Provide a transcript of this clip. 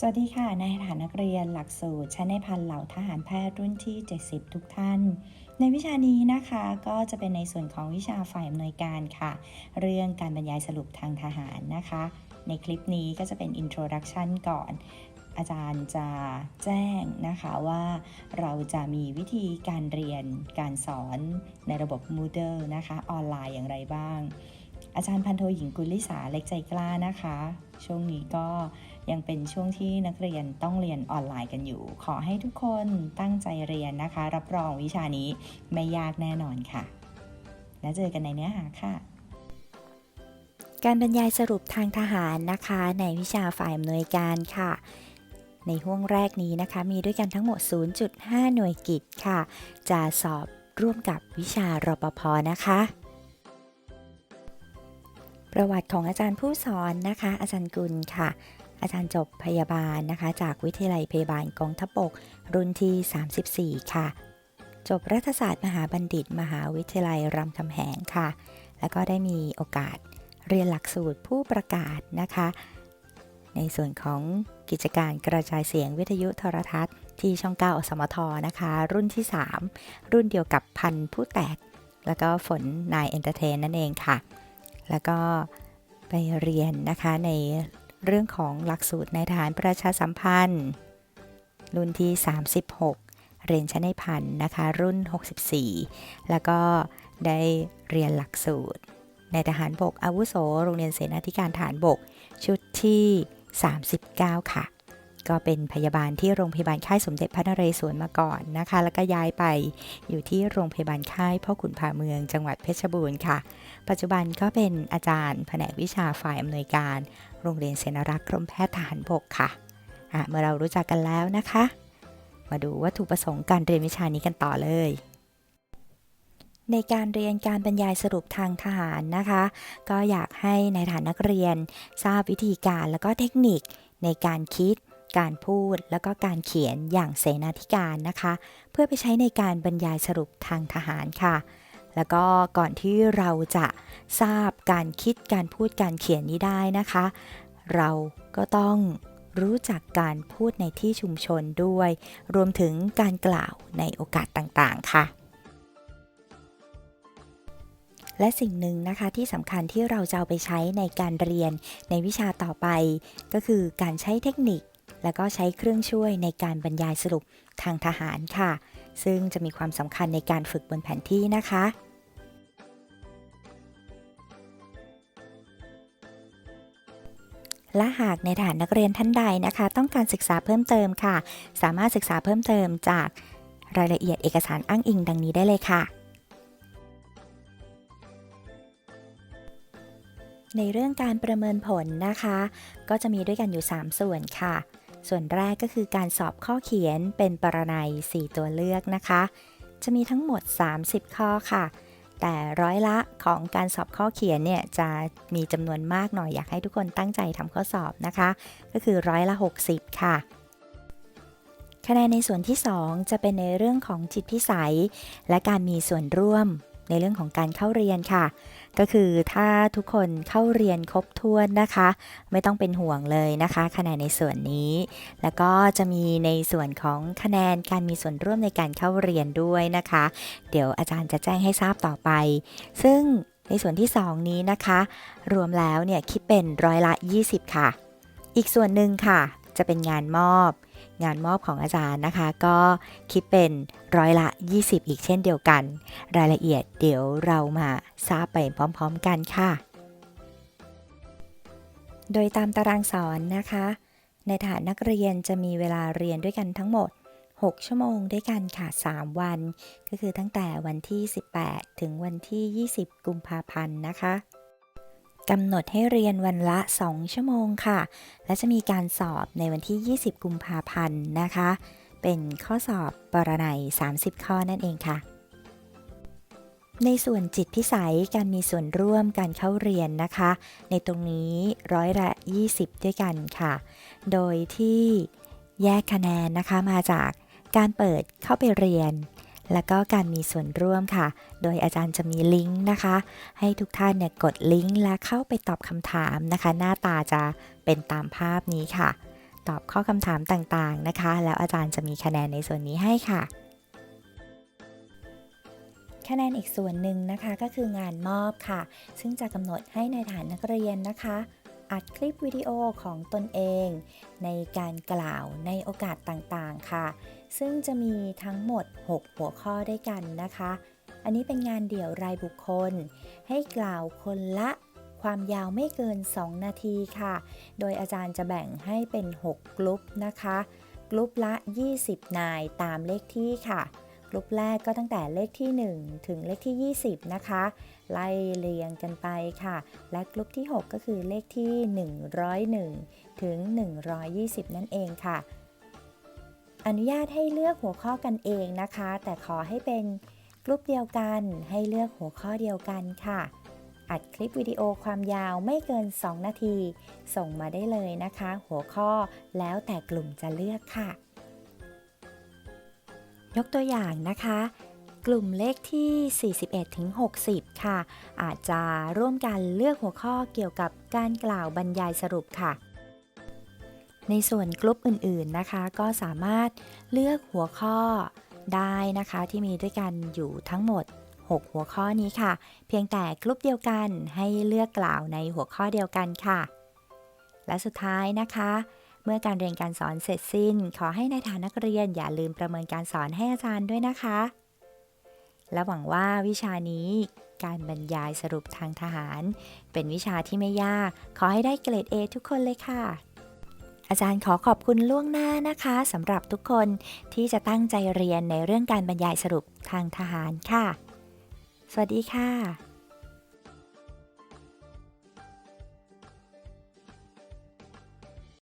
สวัสดีค่ะนายทหารนักเรียนหลักสูตรชั้นในพันเหล่าทหารแพทย์รุ่นที่ 70 ทุกท่าน ในวิชานี้นะคะก็จะเป็นในส่วนของวิชาฝ่ายอำนวยการค่ะ เรื่องการบรรยายสรุปทางทหารนะคะ ในคลิปนี้ก็จะเป็น introduction ก่อน อาจารย์จะแจ้งนะคะว่าเราจะมีวิธีการเรียนการสอนในระบบ Moodle นะคะ ออนไลน์อย่างไรบ้าง อาจารย์พันโทหญิงกุลิสาเล็กใจกล้านะคะ ช่วงนี้ก็ยังเป็นช่วงที่นักเรียนต้องเรียนออนไลน์กันอยู่ ขอให้ทุกคนตั้งใจเรียนนะคะ รับรองวิชานี้ไม่ยากแน่นอนค่ะ แล้วเจอกันในเนื้อหาค่ะ การบรรยายสรุปทางทหารนะคะ ในวิชาฝ่ายอำนวยการค่ะในห่วงแรกนี้นะคะ มีด้วยกันทั้งหมด 0.5 หน่วยกิจค่ะ จะสอบร่วมกับวิชารปภนะคะ ประวัติของอาจารย์ผู้สอนนะคะ อาจารย์กุลค่ะ อาจารย์จบพยาบาลนะคะ จากวิทยาลัยพยาบาลกองทัพบก รุ่นที่ 34 ค่ะ จบรัฐศาสตร์มหาบัณฑิต มหาวิทยาลัยรามคำแหงค่ะ แล้วก็ได้มีโอกาสเรียนหลักสูตรผู้ประกาศนะคะ ในส่วนของกิจการกระจายเสียงวิทยุโทรทัศน์ ที่ช่อง9อสมทนะคะ รุ่นที่ 3 รุ่นเดียวกับพันผู้แตก แล้วก็ฝนนายเอนเตอร์เทนนั่นเองค่ะ แล้วก็ไปเรียนนะคะในเรื่องของหลักสูตรในฐานประชาสัมพันธ์ รุ่นที่ 36 เรียนชั้นในพันนะคะ รุ่น 64 แล้วก็ได้เรียนหลักสูตร ในทหารบกอาวุโส โรงเรียนเสนาธิการฐานบก ชุดที่ 39 ค่ะ ก็เป็นพยาบาลที่โรงพยาบาลค่ายสมเด็จพระนเรศวรมาก่อนนะคะ แล้วก็ย้ายไปอยู่ที่โรงพยาบาลค่ายพ่อขุนผาเมืองจังหวัดเพชรบูรณ์ค่ะ ปัจจุบันก็เป็นอาจารย์แผนกวิชาฝ่ายอำนวยการ โรงเรียนเสนารักษ์กรมแพทย์ทหารบกค่ะะเมื่อเรารู้จักกันแล้วนะคะ มาดูวัตถุประสงค์การเรียนวิชานี้กันต่อเลยในการเรียนการบรรยายสรุปทางทหารนะคะ ก็อยากให้ในฐานนักเรียนทราบวิธีการแล้วก็เทคนิคในการคิด การพูดแล้วก็การเขียนอย่างเสนาธิการนะคะ เพื่อไปใช้ในการบรรยายสรุปทางทหารค่ะ แล้วก็ก่อนที่เราจะทราบการคิดการพูดการเขียนนี้ได้นะคะ เราก็ต้องรู้จักการพูดในที่ชุมชนด้วย รวมถึงการกล่าวในโอกาสต่างๆค่ะ และสิ่งหนึ่งนะคะที่สำคัญที่เราจะเอาไปใช้ในการเรียนในวิชาต่อไป ก็คือการใช้เทคนิค และก็ใช้เครื่องช่วยในการบรรยายสรุปทางทหารค่ะ ซึ่งจะมีความสำคัญในการฝึกบนแผนที่นะคะ และหากในฐานนักเรียนท่านใดนะคะ ต้องการศึกษาเพิ่มเติมค่ะ สามารถศึกษาเพิ่มเติมจากรายละเอียดเอกสารอ้างอิงดังนี้ได้เลยค่ะ ในเรื่องการประเมินผลนะคะ ก็จะมีด้วยกันอยู่ 3 ส่วนค่ะ ส่วนแรกก็คือการสอบข้อเขียนเป็นปรนัย 4 ตัวเลือกนะคะ จะมีทั้งหมด 30 ข้อค่ะ แต่ร้อยละของการสอบข้อเขียนเนี่ยจะมีจำนวนมากหน่อยอยากให้ทุกคนตั้งใจทำข้อสอบนะคะ ก็คือร้อยละ 60 ค่ะคะแนนในส่วนที่ 2 จะเป็นในเรื่องของจิตพิสัย และการมีส่วนร่วมในเรื่องของการเข้าเรียนค่ะ ก็คือถ้าทุกคนเข้าเรียนครบถ้วนนะคะ ไม่ต้องเป็นห่วงเลยนะคะ คะแนนในส่วนนี้ แล้วก็จะมีในส่วนของคะแนนการมีส่วนร่วมในการเข้าเรียนด้วยนะคะ เดี๋ยวอาจารย์จะแจ้งให้ทราบต่อไป ซึ่งในส่วนที่ 2 นี้นะคะ รวมแล้วเนี่ยคิดเป็นร้อยละ 20 ค่ะ อีกส่วนหนึ่งค่ะ จะเป็นงานมอบ งานมอบของอาจารย์นะคะ ก็คิดเป็นร้อยละ 20 อีกเช่นเดียวกัน รายละเอียดเดี๋ยวเรามาทราบไปพร้อมๆกันค่ะ โดยตามตารางสอนนะคะ ในฐานนักเรียนจะมีเวลาเรียนด้วยกันทั้งหมด 6 ชั่วโมงด้วยกันค่ะ 3 วัน ก็คือตั้งแต่วันที่ 18 ถึงวันที่ 20 กุมภาพันธ์นะคะ กำหนดให้เรียนวันละ 2 ชั่วโมงค่ะ และจะมีการสอบในวันที่ 20 กุมภาพันธ์นะคะ เป็นข้อสอบปรนัย 30 ข้อนั่นเองค่ะ ในส่วนจิตพิสัยการมีส่วนร่วมการเข้าเรียนนะคะ ในตรงนี้ร้อยละ 20 ด้วยกันค่ะ โดยที่แยกคะแนนนะคะมาจากการเปิดเข้าไปเรียน แล้วก็การมีส่วนร่วมค่ะ โดยอาจารย์จะมีลิงก์นะคะ ให้ทุกท่านเนี่ยกดลิงก์และเข้าไปตอบคำถามนะคะ หน้าตาจะเป็นตามภาพนี้ค่ะ ตอบข้อคำถามต่างๆนะคะ แล้วอาจารย์จะมีคะแนนในส่วนนี้ให้ค่ะคะแนนอีกส่วนหนึ่งนะคะก็คืองานมอบค่ะ ซึ่งจะกำหนดให้ในฐานนักเรียนนะคะ อัดคลิปวิดีโอของตนเอง ในการกล่าวในโอกาสต่างๆค่ะ ซึ่งจะมีทั้งหมด 6 หัวข้อด้วยกันนะคะ อันนี้เป็นงานเดี่ยวรายบุคคล ให้กล่าวคนละความยาวไม่เกิน 2 นาทีค่ะ โดยอาจารย์จะแบ่งให้เป็น 6 กลุ่มนะคะกลุ่มละ 20 นายตามเลขที่ค่ะ กลุ่มแรกก็ตั้งแต่เลขที่ 1 ถึงเลขที่ 20 นะคะ ไล่เรียงกันไปค่ะ และกลุ่มที่ 6 ก็คือเลขที่ 101 ถึง 120 นั่นเองค่ะ อนุญาตให้เลือกหัวข้อกันเองนะคะ แต่ขอให้เป็นกลุ่มเดียวกันให้เลือกหัวข้อเดียวกันค่ะ อัดคลิปวิดีโอความยาวไม่เกิน 2 นาที ส่งมาได้เลยนะคะ หัวข้อแล้วแต่กลุ่มจะเลือกค่ะ ยกตัวอย่างนะคะ กลุ่มเลขที่ 41ถึง60 ค่ะ อาจจะร่วมกันเลือกหัวข้อเกี่ยวกับการกล่าวบรรยายสรุปค่ะ ในส่วนกลุ่มอื่นๆนะคะ ก็สามารถเลือกหัวข้อได้นะคะที่มีด้วยกันอยู่ทั้งหมด 6 หัวข้อนี้ค่ะ เพียงแต่กลุ่มเดียวกันให้เลือกกล่าวในหัวข้อเดียวกันค่ะ และสุดท้ายนะคะเมื่อการเรียนการสอนเสร็จสิ้น ขอให้ในฐานนักเรียนอย่าลืมประเมินการสอนให้อาจารย์ด้วยนะคะ และหวังว่าวิชานี้การบรรยายสรุปทางทหาร เป็นวิชาที่ไม่ยาก ขอให้ได้เกรด A ทุกคนเลยค่ะ อาจารย์ขอขอบคุณล่วงหน้านะคะสำหรับทุกคนที่จะตั้งใจเรียนในเรื่องการบรรยายสรุปทางทหารค่ะ สวัสดีค่ะ